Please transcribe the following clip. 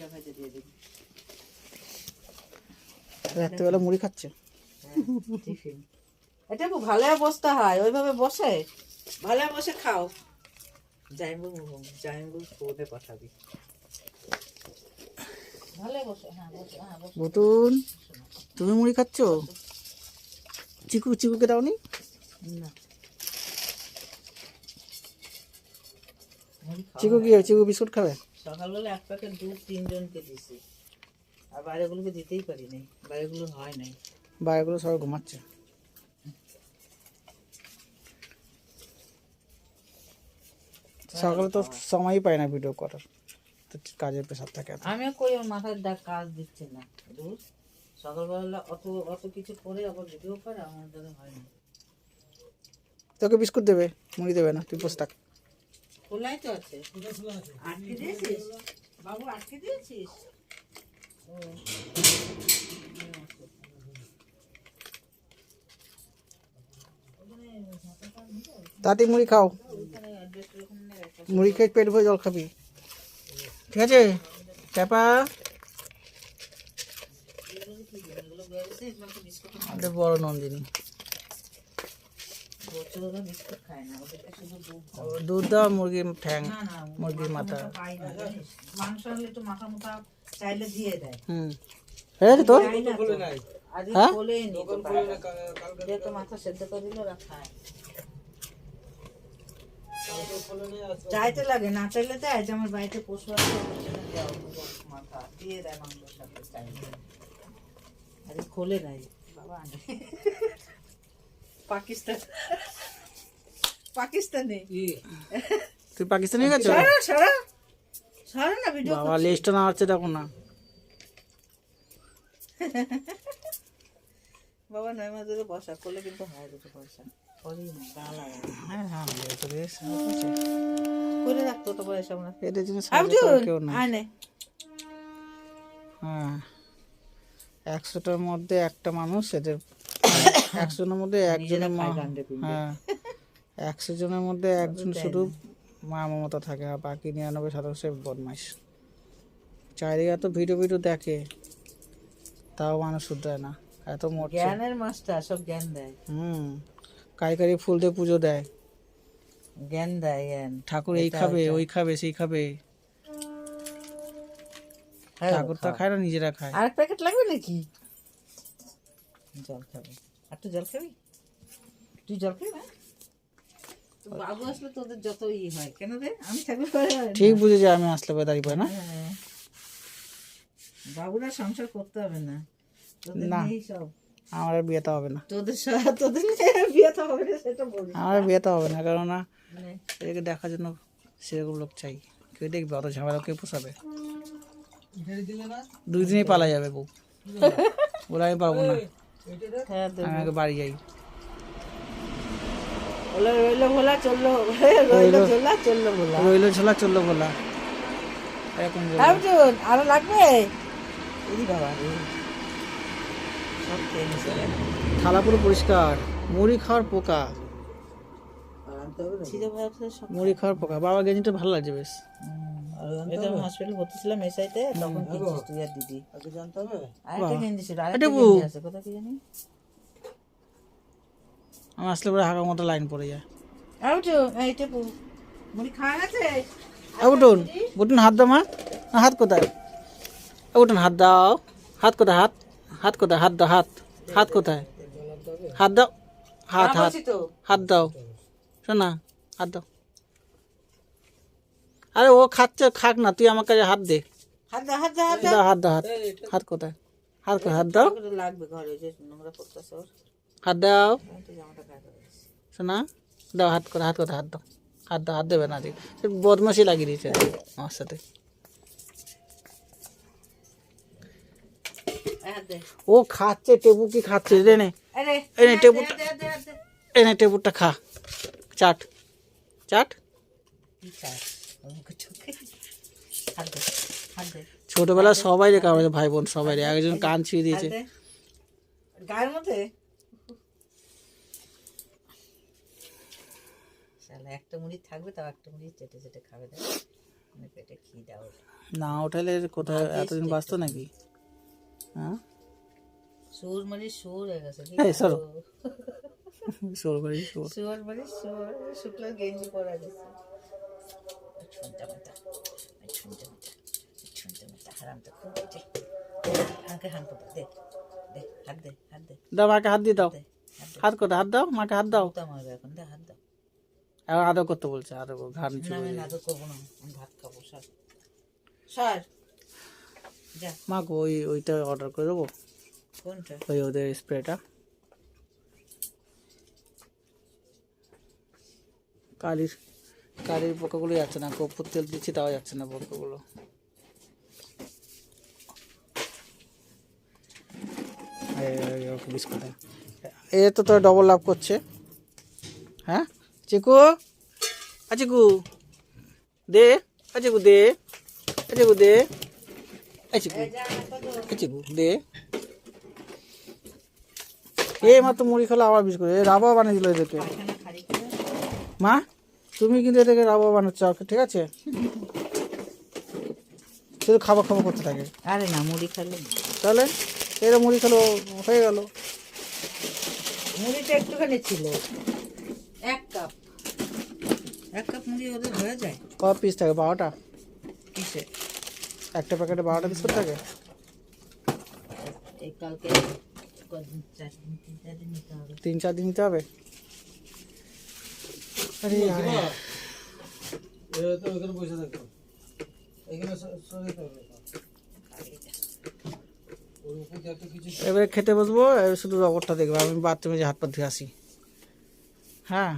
মুড়িটা ভেজে দিয়ে দিবি। রাত্রেবেলা মুড়ি খাচ্ছে? হ্যাঁ, টিফিন। এটা খুব ভালো বসতে হয় ওইভাবে বসে। ভালো বসে খাও। জাইম্বু জাইম্বু ফোনে পাঠাবি? ভালো বসে হ্যাঁ বসে হ্যাঁ বসে। বুতুন তুমি মুড়ি খাচ্ছ? চিকু চিকুকে দাওনি? না। মুড়ি চিকু কি চিকু বিস্কুট খাবে? সকালবেলা এক প্যাকেট দুধ তিনজনকে দিছি। আর বাইরেগুলোকে দিতেই পারি নাই বাইরেগুলো হয় নাই। বাইরেগুলো সবাই ঘুমাচ্ছে। সকালে তো সময়ই পাই না ভিডিও করার। তো কাজের প্রেশার থাকে। আমিও কই ওর মাথার ডাক কাজ দিচ্ছে না। রোজ সকালবেলা অত অত কিছু করে আবার ভিডিও করে আমার দ্বারা হয় না। তোকে বিস্কুট দেবে মুড়ি দেবে না তুই বসে থাক। খোলাই তো আছে। আটকে দিয়েছিস? বাবু, আটকে দিয়েছিস। তাতে মুড়ি খাও। মুড়ি খেয়ে পেট ভরে জল খাবি। ঠিক আছে? চাপা। বড় নন্দিনী বছরও বিস্কুট খায় না ওদেরকে শুধু দুধ দাও। দুধ মুরগির ঠ্যাং মাথা মাংস হলে একটু মাথা মাথা চাইলে দিয়ে দেয়। হুম। হয়ে তো। হ্যাঁ? তো মাথা সেদ্ধ করে দিলে চাইতে লাগে না চাইলে দেয়। যে আমার বাড়িতে পশু আছে মাথা। দিয়ে দেয় মাংসের সাথে চাইলে। আরে খোলে নাই বাবা। পাকিস্তান পাকিস্তানে। তুই পাকিস্তানি গেছো? সারা সারা। সারা না ভিডিও বাবা লেজটা না হচ্ছে দেখো না। বাবা নয় মাস ধরে বসা করলে কিন্তু হয় দুটো পয়সা করি। হ্যাঁ হ্যাঁ আছে। রাখতো তো পয়সা আমরা। জন্য কেউ না হ্যাঁ। একশোটার মধ্যে একটা মানুষ এদের একশো জনের মধ্যে একজনের মা। হ্যাঁ। একশো জনের মধ্যে একজন শুধু মা মমতা থাকে আর বাকি নিরানব্বই শতাংশ বদমাইশ। চারিদিকে এত ভিডিও ভিডিও দেখে তাও মানুষ শুধরায় না এত মরছে। জ্ঞানের মাস্টার সব জ্ঞান দেয়। হুম কারি কারি ফুল দিয়ে পুজো দেয়। জ্ঞান দেয় জ্ঞান। ঠাকুর এই খাবে ওই খাবে সেই খাবে। হ্যাঁ, ঠাকুর তো খায় না নিজেরা খায়। আর প্যাকেট লাগবে নাকি? জল খাবি। আর তুই জল খাবি? তুই জল খাবি না বাবু আসলে তোদের যত ই হয় কেন রে? আমি থাকলে। ঠিক বুঝেছি আমি আসলে পরে দাঁড়িয়ে না? হ্যাঁ। বাবুরা সংসার করতে হবে না। তোদের নিয়েই সব। আমার বিয়েতে হবে না। তোদের তোদের নিয়ে বিয়ে তো হবে না সেটা বলি আমার আর বিয়েতে হবে না কেননা মানে এদেরকে দেখার জন্য সেরকম লোক চাই। কেউ দেখবে অত ঝামেলা কেউ পোষাবে। দুই দিনেই পালা যাবে বউ। বলে আমি পারব না। আমি আগে বাড়ি যাই। রইল ভোলা চলল রইল চোলা চলল ভোলা রইল ছোলা চলল বলা এরকম আরও লাগবে? বাবা রে। সব খেয়ে নিছে রে। থালা পুরো পরিষ্কার। মুড়ি খাওয়ার পোকা। মুড়ি খাওয়ার পোকা। বাবা গেঞ্জিটা ভালো লাগছে বেশ। আমি হসপিটাল ভর্তি ছিলাম এসআইতে তখন কিনছিস তুই আর দিদি। আরেকটা গেঞ্জি আরেকটা এটা আছে কোথা কি জানি? আমি আসলে পরে হাঁকার মতো লাইন পড়ে যায়। অর্জুন এইটা মুড়ি খাওয়া গেছে? এ উঠুন উঠুন হাত দাও মা। হাত কোথায়? উঠুন হাত দাও। হাত কোথায় হাত? হাত কোথায়? হাত দাও হাত। হাত কোথায়? হাত দাও। হাত হাত। হাত দাও। শোনা হাত দাও। আরে ও খাচ্ছে খাক না তুই আমার কাছে হাত দে। হাত দে হাত দে হাত দে। দাও হাত দাও হাত। হাত কোথায়? হাত কোথায় হাত দাও। লাগবে ঘরে যে নোংরা পড়তেছে হাত দাও। শোনা দাও হাত করে হাত কোথায় হাত দাও। হাত দাও হাত দেবে না ঠিক বদমাসি লাগিয়ে দিয়েছে আমার সাথে। ও খাচ্ছে টেবু কি খাচ্ছে? রে নে আরে এই নে, হাত টেবুলটা- দে, হাত দে, হাত দে। এই নে টেবুরটা খা। চাট। চাট? কি ছোটবেলা সবাই রে কামড়ে ভাই বোন সবাই রে। একজন কান ছুঁয়ে দিয়েছে। গায়ের মধ্যে? একটা মুড়ি থাকবে তাও একটা মুড়ি চেটে চেটে খাবে দেখ। পেটে খিদা ওঠে না উঠাইলে কোথায় এতদিন বাঁচতো নাকি? হ্যাঁ? সুর মানে সুর হয়ে গেছে এই, সরো। করব? সোর সুর মানে সুর শুক্লা গেঞ্জি পরা গেছে। ছুনতে মাতা ছুনতে মাতা ছুনতে মাতা হারাম তো খুব আছে হাঁকে হান করতে দে দে হাত দে হাত দে দাও মাকে হাত দিয়ে দাও হাত দে হাত দাও মাকে হাত দাও কুতা মারবে এখন দে হাত দাও এখন আদৌ করতে বলছে আদৌ ঘাড় নিচু না আমি করে। করব না আমি ভাত খাব যা মাকে ওই ওইটা অর্ডার করে দেবো কোনটা ওই ওদের স্প্রেটা কালির কালির পোকাগুলো যাচ্ছে না কপুর তেল দিচ্ছি তাও যাচ্ছে না পোকাগুলো। বিস্কুট এ তো তোর ডবল লাভ করছে। হ্যাঁ? চিকু? আ চিকু। দে আ চিকু দে আ চিকু দে আ চিকু। আ চিকু দে। এই মাত্র মুড়ি খেলো আবার বিস্কুট। এ রাবা বানিয়ে দিল এদেরকে। মা? তুমি কিন্তু এদেরকে রাবা বানাচ্ছ ঠিক আছে? শুধু খাবার খাবার করতে থাকে। আরে না মুড়ি খেলে তাহলে এরা মুড়ি খেলো হয়ে গেল। মুড়িটা একটুখানি ছিল। এক কাপ। এক কাপ মুড়ি ওদের হয়ে যায়? ক পিস থাকে? বারোটা? কিসে একটা প্যাকেটে বারোটা বিস্কুট থাকে? কালকে তিন চার দিন নিতে হবে? এবারে খেতে বসবো এবার শুধু রবরটা দেখব আমি বাথরুমে যে হাত পা ধুয়ে আসি। হ্যাঁ।